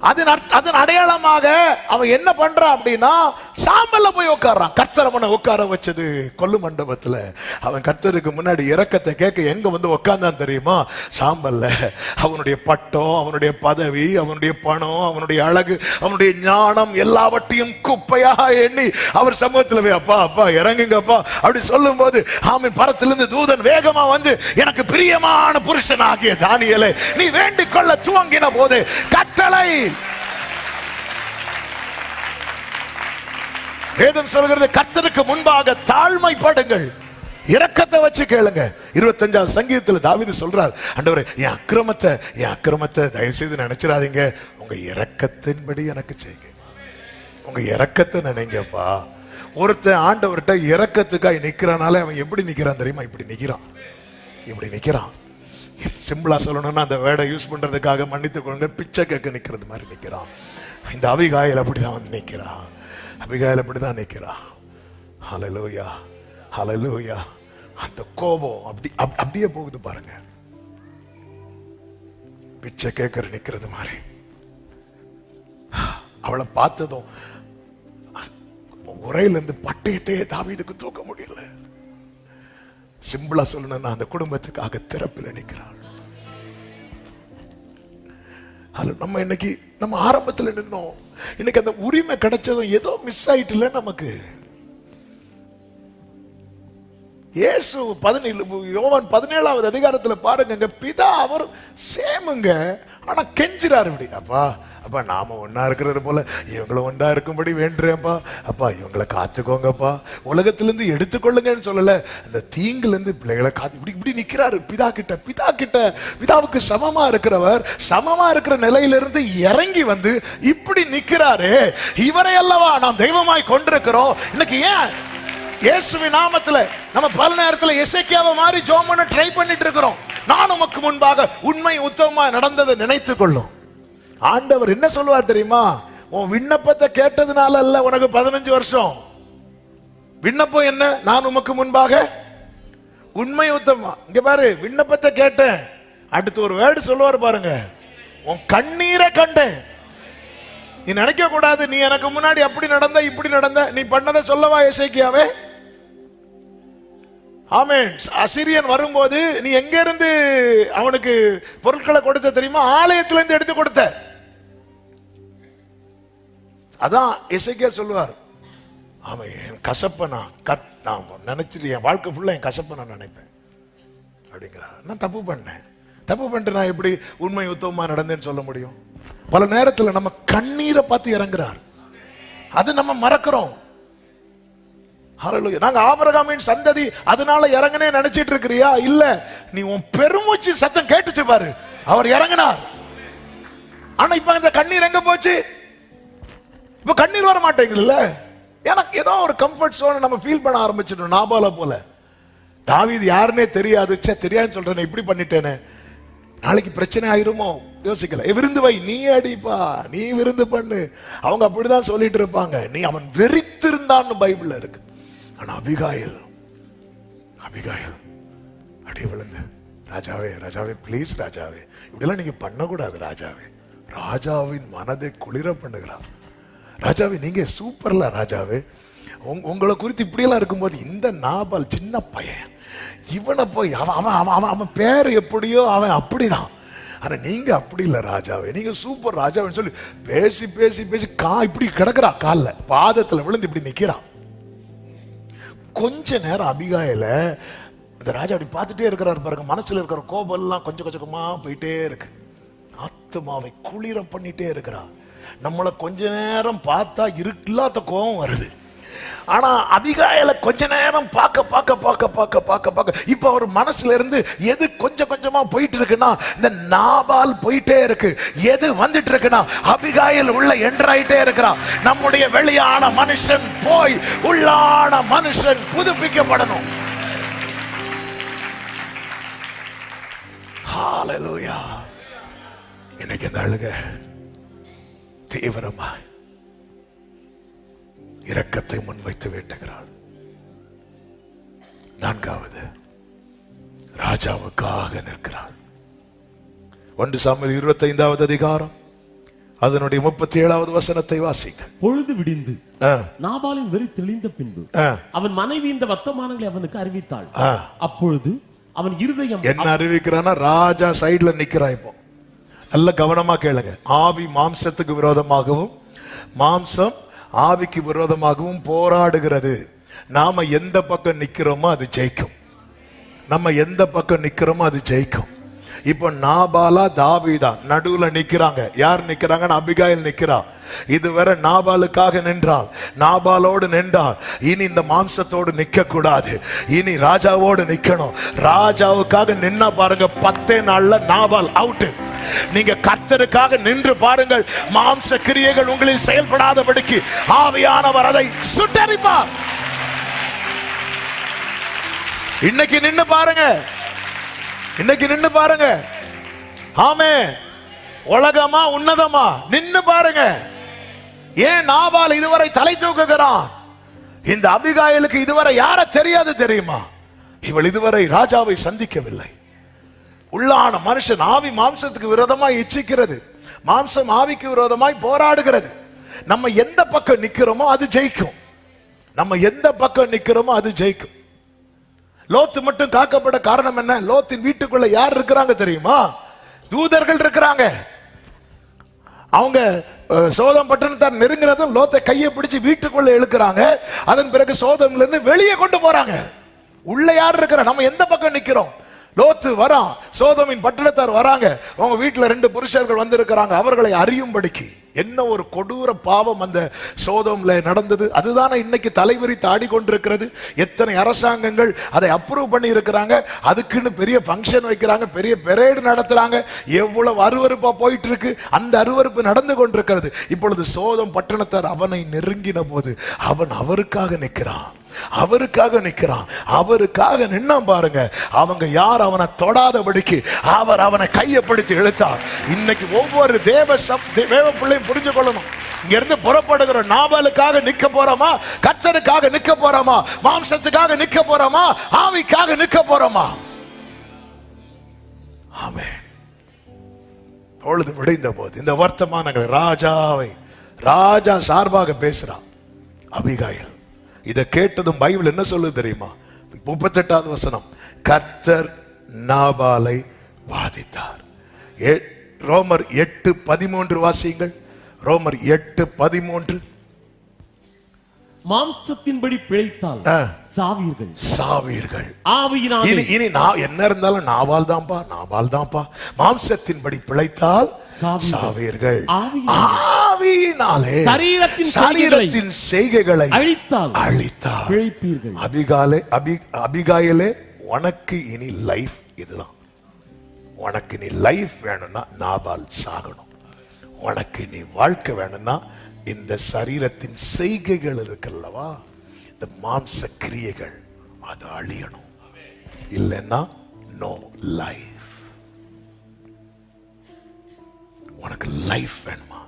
அதன் அதன் அடையாளமாக அவன் என்ன பண்றான் அப்படின்னா சாம்பல்ல போய் உட்கார்றான். கர்த்தர் அவனை உட்கார வச்சது கொல்லு மண்டபத்துல. அவன் கர்த்தருக்கு முன்னாடி இறக்கத்தை கேட்க எங்க வந்து உட்கார்ந்தான் தெரியுமா? சாம்பல்ல. அவனுடைய பட்டம் அவனுடைய பதவி அவனுடைய பணம் அவனுடைய அழகு அவனுடைய ஞானம் எல்லாவற்றையும் குப்பையாக எண்ணி அவர் சமூகத்துல போய் அப்பா அப்பா இறங்குங்கப்பா. அப்படி சொல்லும்போது ஆமின் பரத்திலிருந்து தூதன் வேகமா வந்து எனக்கு பிரியமான புருஷன் ஆகிய தானியலை நீ வேண்டிக் கொள்ள துவங்கின போது கட்டளை வேதம் சொல்கிறது கர்த்தருக்கு முன்பாக தாழ்மைப்படுங்கள். இரக்கத்தை வச்சு கேளுங்க. இருபத்தஞ்சாவது சங்கீதத்துல தாவிது சொல்றார் அண்டவர் என் அக்கிரமத்தை என் அக்கிரமத்தை தயவு செய்து நினைச்சிடாதீங்க. உங்க இரக்கத்தின்படி எனக்கு செய்யுங்க. உங்க இரக்கத்தை நினைங்கப்பா. ஒருத்தன் ஆண்டவர்கிட்ட இரக்கத்துக்காய் நிக்கிறானால அவன் எப்படி நிக்கிறான் தெரியுமா? இப்படி நிக்கிறான் இப்படி நிக்கிறான் சிம்பிளா சொல்லணும்னா அந்த வேடை யூஸ் பண்றதுக்காக மன்னித்து கொண்டு பிச்சை கேட்க நிக்கிறது மாதிரி நிக்கிறான் இந்த அபிகாயில் அப்படிதான் வந்து நிக்கிறான் அபிகாயில் அப்படிதான் நிற்கிறா ஹalleluya ஹalleluya. அந்த கோபம் அப்படி அப்படியே போகுது பாருங்க. பிச்சை கேட்கற நிக்கிறது மாதிரி. அவளை பார்த்ததும் உரையில இருந்து பட்டயத்தையே தாவீதுக்கு தூக்க முடியல. சிம்பிளா சொல்லணும்னா அந்த குடும்பத்துக்காக திறப்பில் நிற்கிறாள் அது நம்ம இன்னைக்கு நம்ம ஆரம்பத்தில் நின்னோம். இன்னைக்கு அந்த உரிமை கிடைச்சதும் ஏதோ மிஸ் ஆயிட்டுல நமக்கு. இயேசு பதினேழு யோவான் பதினேழாவது அதிகாரத்துல பாருங்க பிதா அவர் சேமுங்க. ஆனா கெஞ்சிறார் இப்படி. அப்பா அப்பா நாம ஒன்னா இருக்கிறது போல. இவங்களும் ஒன்றா இருக்கும்படி வேண்டுறேன்ப்பா. அப்பா இவங்களை காத்துக்கோங்கப்பா. உலகத்திலிருந்து எடுத்துக்கொள்ளுங்கன்னு சொல்லல. அந்த தீங்குல இருந்து பிள்ளைகளை காத்து இப்படி இப்படி நிக்கிறாரு பிதா கிட்ட பிதா கிட்ட. பிதாவுக்கு சமமா இருக்கிறவர் சமமா இருக்கிற நிலையிலிருந்து இறங்கி வந்து இப்படி நிக்கிறாரு. இவரை அல்லவா நாம் தெய்வமாய் கொண்டிருக்கிறோம்? இன்னைக்கு ஏன் இயேசுவின் நாமத்துல நம்ம பல நேரத்துல இசைக்கியாவை மாதிரி ஜோம் பண்ண ட்ரை பண்ணிட்டு இருக்கிறோம். நான் உமக்கு முன்பாக உண்மை உத்தமமா நடந்ததை நினைத்து கொள்ளும். ஆண்டவர் என்ன சொல்லுவார் தெரியுமா? உன் விண்ணப்பத்தை கேட்டதுனால அல்ல உனக்கு பதினஞ்சு வருஷம். விண்ணப்பம் என்ன? நான் உமக்கு முன்பாக உண்மை உத்தமா இங்க பாரு விண்ணப்பத்தை கேட்டேன். அடுத்து ஒரு வேர்டு சொல்லுவார் பாருங்க. உன் கண்ணீரை கண்டேன். நீ நினைக்க கூடாது நீ எனக்கு முன்னாடி அப்படி நடந்த இப்படி நடந்த நீ பண்ணதை சொல்லவா இசைக்கியாவே ஆமேன். அசிரியன் வரும்போது நீ எங்க இருந்து அவனுக்கு பொருட்களை கொடுத்த தெரியுமா? ஆலயத்திலிருந்து எடுத்து கொடுத்த. அதான் இசைக்கே சொல்லுவார். ஆமா என் கசப்பை நான் கட் நான் நினைச்சிட்டு என் வாழ்க்கை ஃபுல்லாக என் கசப்பை நான் நினைப்பேன். அப்படிங்கிறார். நான் தப்பு பண்ணேன். தப்பு பண்ணிட்டு நான் எப்படி உண்மை உத்தமமா நடந்தேன்னு சொல்ல முடியும்? பல நேரத்தில் நம்ம கண்ணீரை பார்த்து இறங்குறார். அது நம்ம மறக்கிறோம். ஹalleluya. நாங்க ஆபரகாமின் சந்ததி அதனால இறங்குனே நினைச்சிட்டு இருக்கிறியா? இல்ல. நீ உன் பெருமூச்சு சத்தம் கேட்டுச்சு பாரு. அவர் இறங்கினார். ஆனா இப்ப இந்த கண்ணீர் எங்க போச்சு? இப்ப கண்ணீர் வர மாட்டேங்குதுல்ல? எனக்கு ஏதோ ஒரு கம்ஃபர்ட் சோன் நம்ம ஃபீல் பண்ண ஆரம்பிச்சிடணும் நாபால போல. தாவிது யாருன்னே தெரியாது. சே தெரியாதுன்னு சொல்றேன் இப்படி பண்ணிட்டேனே. நாளைக்கு பிரச்சனை ஆயிருமோ? யோசிக்கல. விருந்து வை. நீ அடிப்பா. நீ விருந்து பண்ணு. அவங்க அப்படிதான் சொல்லிட்டு இருப்பாங்க. நீ அவன் வெறித்திருந்தான்னு பைபிள்ல இருக்கு. ஆனா அபிகாயில். அபிகாயில். அடி விழுந்து. ராஜாவே ராஜாவே ப்ளீஸ் ராஜாவே. இப்படிலாம் நீங்க பண்ணக்கூடாது ராஜாவே. ராஜாவின் மனதை குளிர பண்ணுகிறார் ராஜாவே நீங்க சூப்பர்ல ராஜாவே. உங் உங்களை குறித்து இப்படியெல்லாம் இருக்கும்போது இந்த நாபால் சின்ன பையன். இவனை போய் அவன் அவன் அவன் அவன் அவன் பேர் எப்படியோ அவன் அப்படிதான். ஆனால் நீங்கள் அப்படி இல்லை ராஜாவே. நீங்கள் சூப்பர் ராஜாவேன்னு சொல்லி பேசி பேசி பேசி கா இப்படி கிடக்குறா காலில். பாதத்தில் விழுந்து இப்படி நிற்கிறான் கொஞ்ச நேரம் அபிகாயில இந்த ராஜா அப்படி பார்த்துட்டே இருக்கிறாரு பாருங்க. மனசுல இருக்கிற கோபம்லாம் கொஞ்சம் கொஞ்சமா போயிட்டே இருக்கு. ஆத்மாவை குளிர பண்ணிட்டே இருக்கிறா நம்மளை கொஞ்ச நேரம் பார்த்தா இல்லாத கோபம் வருது. ஆனா அதிகாயில கொஞ்ச நேரம் பார்க்க பார்க்க பார்க்க பார்க்க பார்க்க பார்க்க இப்ப அவர் மனசுல இருந்து எது கொஞ்சம் கொஞ்சமா போயிட்டு இருக்குன்னா இந்த நாபால் போயிட்டே இருக்கு. எது வந்துட்டு இருக்குன்னா அபிகாயில் உள்ள என்றாயிட்டே இருக்கிறான். நம்முடைய வெளியான மனுஷன் போய் உள்ளான மனுஷன் புதுப்பிக்கப்படணும். இன்னைக்கு இந்த அழுக. தீவிரமா இரக்கத்தை முன்வைத்து வேண்டுகிறாள். நான்காவது ராஜாவுக்காக நிற்கிறாள். ஒன்று சாமியில் இருபத்தைந்தாவது அதிகாரம் அதனுடைய முப்பத்தி ஏழாவது வசனத்தை வாசிங்க பொழுது விடிந்து நாபாலின் வெறி தெளிந்த பின்பு அவன் மனைவி இந்த வர்த்தமானங்களை அவனுக்கு அறிவித்தாள். அப்பொழுது அவன் இருதயம் என்ன அறிவிக்கிறான்னா ராஜா சைடுல நிக்கிறான் இப்போ. நல்ல கவனமா கேளுங்க. ஆவி மாம்சத்துக்கு விரோதமாகவும் மாம்சம் ஆவிக்கு விரோதமாகவும் போராடுகிறது. நாம எந்த பக்கம் நிற்கிறோமோ அது ஜெயிக்கும். நம்ம எந்த பக்கம் நிற்கிறோமோ அது ஜெயிக்கும். இப்போ நாபாலா தாவிதா நடுவில் நிற்கிறாங்க யார் நிற்கிறாங்கன்னு அபிகாயில் நிற்கிறான் இதுவரை நாபாலுக்காக நின்றால் நாபாலோடு நின்றால் இனி இந்த மாம்சத்தோடு நிற்க கூடாது இனி ராஜாவோடு நிற்கணும் ராஜாவுக்காக நின்னா பாருங்க பத்தே நாள்ல நாபால் அவுட்டு நீங்க கர்த்தருக்காக நின்று பாருங்கள். மாம்ச கிரியைகள் உங்களில் செயல்படாதபடிக்கு ஆவியானவர் அதை சுட்டரிப்பார். இன்னைக்கு நின்னு பாருங்க. இன்னைக்கு நின்று பாருங்க. ஆமே. உலகமா உன்னதமா? நின்னு பாருங்க. ஏன் நாபால் இதுவரை தலை தூக்குகிறான்? இந்த அபிகாயலுக்கு இதுவரை யார தெரியாது தெரியுமா? இவள் இதுவரை ராஜாவை சந்திக்கவில்லை. உள்ளான மனுஷன் ஆவி மாம்சத்துக்கு விரோதமாய் இச்சிக்கிறது. மாம்சம் ஆவிக்கு விரோதமாய் போராடுகிறது. நம்ம எந்த பக்கம் நிக்கிறோமோ அது ஜெயிக்கும். நம்ம எந்த பக்கம் நிக்கிறோமோ அது ஜெயிக்கும். லோத்து மட்டும் காக்கப்பட காரணம் என்ன? லோத்தின் வீட்டுக்குள்ள யார் இருக்கிறாங்க தெரியுமா? தூதர்கள் இருக்கிறாங்க. அவங்க சோதம் பட்டணத்தார் நெருங்கிறதும் லோத்தை கையை பிடிச்சு வீட்டுக்குள்ள இழுக்கிறாங்க. அதன் பிறகு சோதம்ல இருந்து வெளியே கொண்டு போறாங்க. உள்ள யார் இருக்கிற நம்ம எந்த பக்கம் நிக்கிறோம்? லோத்து வரான் சோதமின் பட்டணத்தார் வராங்க. அவங்க வீட்டில் ரெண்டு புருஷர்கள் வந்திருக்கிறாங்க. அவர்களை அறியும்படிக்கு என்ன ஒரு கொடூர பாவம் அந்த சோதம்ல நடந்தது? அதுதானே இன்னைக்கு தலைவிரித்து ஆடிக்கொண்டிருக்கிறது எத்தனை அரசாங்கங்கள் அதை அப்ரூவ் பண்ணி இருக்கிறாங்க அதுக்குன்னு பெரிய ஃபங்க்ஷன் வைக்கிறாங்க. பெரிய பெரேடு நடத்துறாங்க. எவ்வளவு அருவறுப்பா போயிட்டு இருக்கு அந்த அருவருப்பு நடந்து கொண்டிருக்கிறது. இப்பொழுது சோதம் பட்டணத்தார் அவனை நெருங்கின போது அவன் அவருக்காக நிற்கிறான். அவருக்காக நிக்கிறான். அவருக்காக நின்னா பாருங்க. அவங்க யார் அவனை தொடாதபடிக்கு அவர் அவனை கையை பிடிச்சு இழுத்தார் இன்னைக்கு ஒவ்வொரு தேவ சப் தேவ பிள்ளையும் புரிஞ்சு கொள்ளணும். இங்க இருந்து புறப்படுகிற நாவலுக்காக நிக்க போறோமா? கர்த்தருக்காக நிக்க போறோமா? மாம்சத்துக்காக நிக்க போறோமா? ஆவிக்காக நிக்க போறோமா? ஆமே பொழுது முடிந்த போது இந்த வர்த்தமானங்கள் ராஜாவை ராஜா சார்பாக பேசுறான். அபிகாயல். இதை கேட்டதும் பைபிள் என்ன சொல்லுது தெரியுமா? முப்பத்தெட்டாவது வசனம். கர்த்தர் நாபாலை வாதித்தார். ரோமர் எட்டு பதிமூன்று வாசியுங்கள். ரோமர் எட்டு பதிமூன்று. மாம்சத்தின்படி பிழைத்தால். சாவீர்கள். சாவீர்கள். ஆவியினாலே. இனி இனி நான் என்ன இருந்தாலும் நாவால் தான்ப்பா நாவால் தான்ப்பா மாம்சத்தின்படி பிழைத்தால். சாவீர்கள். ஆவியினாலே. ஆவியினாலே சரீரத்தின் சரீரத்தின் செய்கைகளை அழித்தால் அழித்தார் பிழைப்பீர்கள். அபிகாலே அபி அபிகாயிலே உனக்கு இனி லைஃப் இதுதான். உனக்கு நீ லைஃப் வேணும்னா நாபால் சாகணும். உனக்கு நீ வாழ்க்கை வேணும்னா இந்த சரீரத்தின் செய்கைகள் இருக்குல்லவா? இந்த மாம்ச கிரியைகள் அது அழியணும். இல்லைன்னா நோ லைஃப் உனக்கு லைஃப் வேணுமா?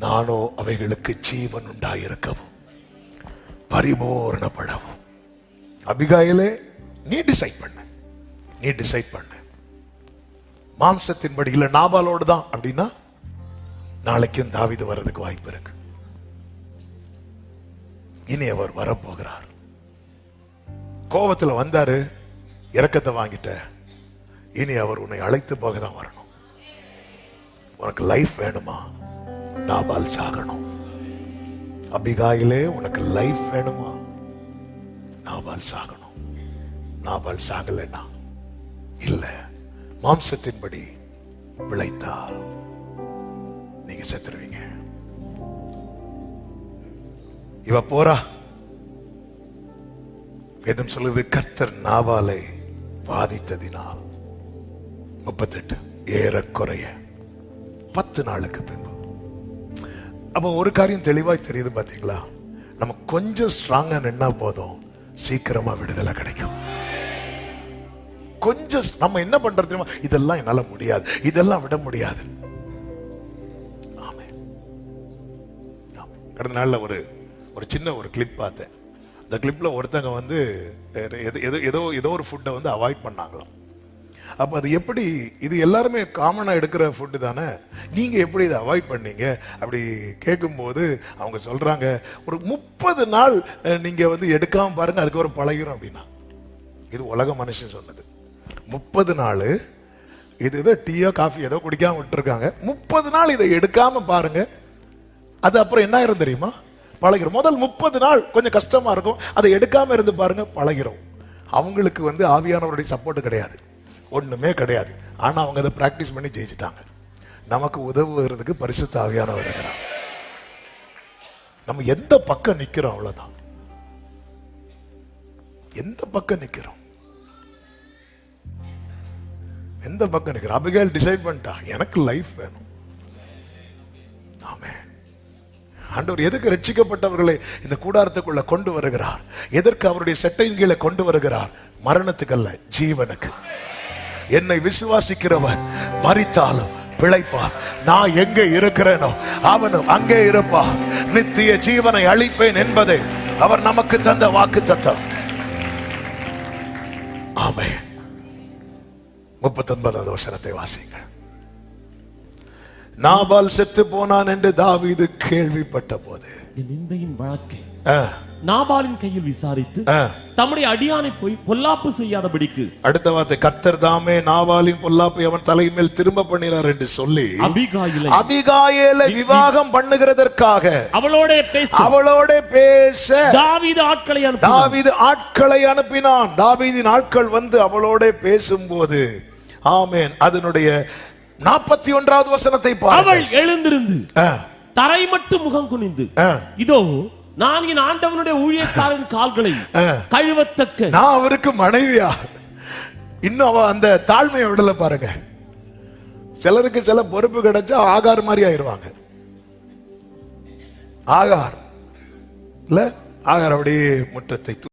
நானோ அவைகளுக்கு ஜீவன் உண்டாயிருக்கவும் பரிபூர்ணப்படவும். அபிகாயிலே நீ டிசைட் பண்ண நீ டிசைட் பண்ண. மாம்சத்தின்படி இல்ல நாபாலோடு தான் அப்படின்னா நாளைக்கும் தாவிது வர்றதுக்கு வாய்ப்பு இருக்கு. இனி அவர் வரப்போகிறார். கோபத்தில் வந்தாரு இறக்கத்தை வாங்கிட்ட. இனி அவர் உன்னை அழைத்து போக தான் வரணும். உனக்கு லைஃப் வேணுமா? நாபால் சாகணும். அபிகாயிலே உனக்கு லைஃப் வேணுமா? நாபால் சாகணும். நாபால் சாகலைன்னா? இல்ல. மாம்சத்தின்படி விளைத்தால் நீங்க செத்துருவீங்க. இவ போறா. வேதம் சொல்லுது கர்த்தர் நாவாலை வாதித்ததினால் முப்பத்தெட்டு ஏறக்குறைய பத்து நாளுக்கு பின்பு. அப்போ ஒரு காரியம் தெளிவாய் தெரியுது பார்த்தீங்களா நம்ம கொஞ்சம் ஸ்ட்ராங்காக நின்னா போதும் சீக்கிரமாக விடுதலை கிடைக்கும். கொஞ்சம் நம்ம என்ன பண்றது தெரியுமா? இதெல்லாம் என்னால் முடியாது. இதெல்லாம் விட முடியாது. கடந்த நாளில் ஒரு ஒரு சின்ன ஒரு கிளிப் பார்த்தேன். அந்த கிளிப்பில் ஒருத்தங்க வந்து எது எது- எதோ ஏதோ ஏதோ ஒரு ஃபுட்டை வந்து அவாய்ட் பண்ணாங்களாம். அப்போ அது எப்படி இது எல்லாருமே காமனாக எடுக்கிற ஃபுட்டு தானே? நீங்கள் எப்படி இதை அவாய்ட் பண்ணீங்க? அப்படி கேட்கும்போது அவங்க சொல்கிறாங்க ஒரு முப்பது நாள் நீங்கள் வந்து எடுக்காமல் பாருங்கள் அதுக்கு ஒரு பழகிரும் அப்படின்னா. இது உலக மனுஷன் சொன்னது. முப்பது நாள் இது ஏதோ டீயோ காஃபி ஏதோ குடிக்காம விட்டுருக்காங்க. முப்பது நாள் இதை எடுக்காமல் பாருங்க அது அப்புறம் என்ன ஆயிரும் தெரியுமா? பழகிறோம் முதல் முப்பது நாள் கொஞ்சம் கஷ்டமாக இருக்கும். அதை எடுக்காமல் இருந்து பாருங்கள் பழகிறோம் அவங்களுக்கு வந்து ஆவியானவருடைய சப்போர்ட் கிடையாது. ஒண்ணுமே கிடையாது. ஆனால் அவங்க அதை ப்ராக்டிஸ் பண்ணி ஜெயிச்சிட்டாங்க. நமக்கு உதவுகிறதுக்கு பரிசுத்த ஆவியானவர் இருக்கிறார். நம்ம எந்த பக்கம் நிற்கிறோம் அவ்வளோதான் எந்த பக்கம் நிற்கிறோம் எந்த பக்கம் நிற்கிறோம் அபிகேல் டிசைட் பண்ணிட்டா எனக்கு லைஃப் வேணும். ஆமே ஆண்டவர் எதுக்கு ரட்சிக்கப்பட்டவர்களை இந்த கூடாரத்துக்குள்ள கொண்டு வருகிறார்? எதற்கு அவருடைய செட்டையின் கீழே கொண்டு வருகிறார்? மரணத்துக்கு அல்ல ஜீவனுக்கு. என்னை விசுவாசிக்கிறவன் மறித்தாலும் பிழைப்பார் நான் எங்கே இருக்கிறேனோ அவனும் அங்கே இருப்பார் நித்திய ஜீவனை அளிப்பேன் என்பதை அவர் நமக்கு தந்த வாக்கு தத்தம் ஆமே முப்பத்தொன்பதாவது வசனத்தை வாசிங்கள் நாபால் செத்து போனான் என்று தாவீது கேள்விப்பட்ட போது என் நிந்தையின் நாபாலின் கையில் விசாரித்து. தம்முடைய அடியானை போய் பொல்லாப்பு செய்யாதபடிக்கு. அடுத்த வார்த்தை கர்த்தர் தாமே நாவாலின் பொல்லாப்பை அவன் தலைமேல் திரும்ப பண்ணினார் என்று சொல்லி அபிகாயிலை அபிகாயேலை விவாகம் பண்ணுகிறதற்காக அவளோட பேச. அவளோட பேச தாவீது ஆட்களை தாவீது ஆட்களை அனுப்பினான். தாவீதின் ஆட்கள் வந்து அவளோட பேசும்போது ஆமென். அதனுடைய நாற்பத்தி ஒன்றாவது வசனத்தை அவள் எழுந்திருந்து தரை மட்டும் முகம் குனிந்து. இதோ நான் என் ஆண்டவனுடைய ஊழியக்காரன் கால்களை. கழுவத்தக்க. நான் அவருக்கு மனைவியா? இன்னும் அவ அந்த தாழ்மையை விடல பாருங்க. சிலருக்கு சில பொறுப்பு கிடைச்சா ஆகார் மாதிரி ஆயிருவாங்க. ஆகார். இல்ல ஆகார் அப்படியே முற்றத்தை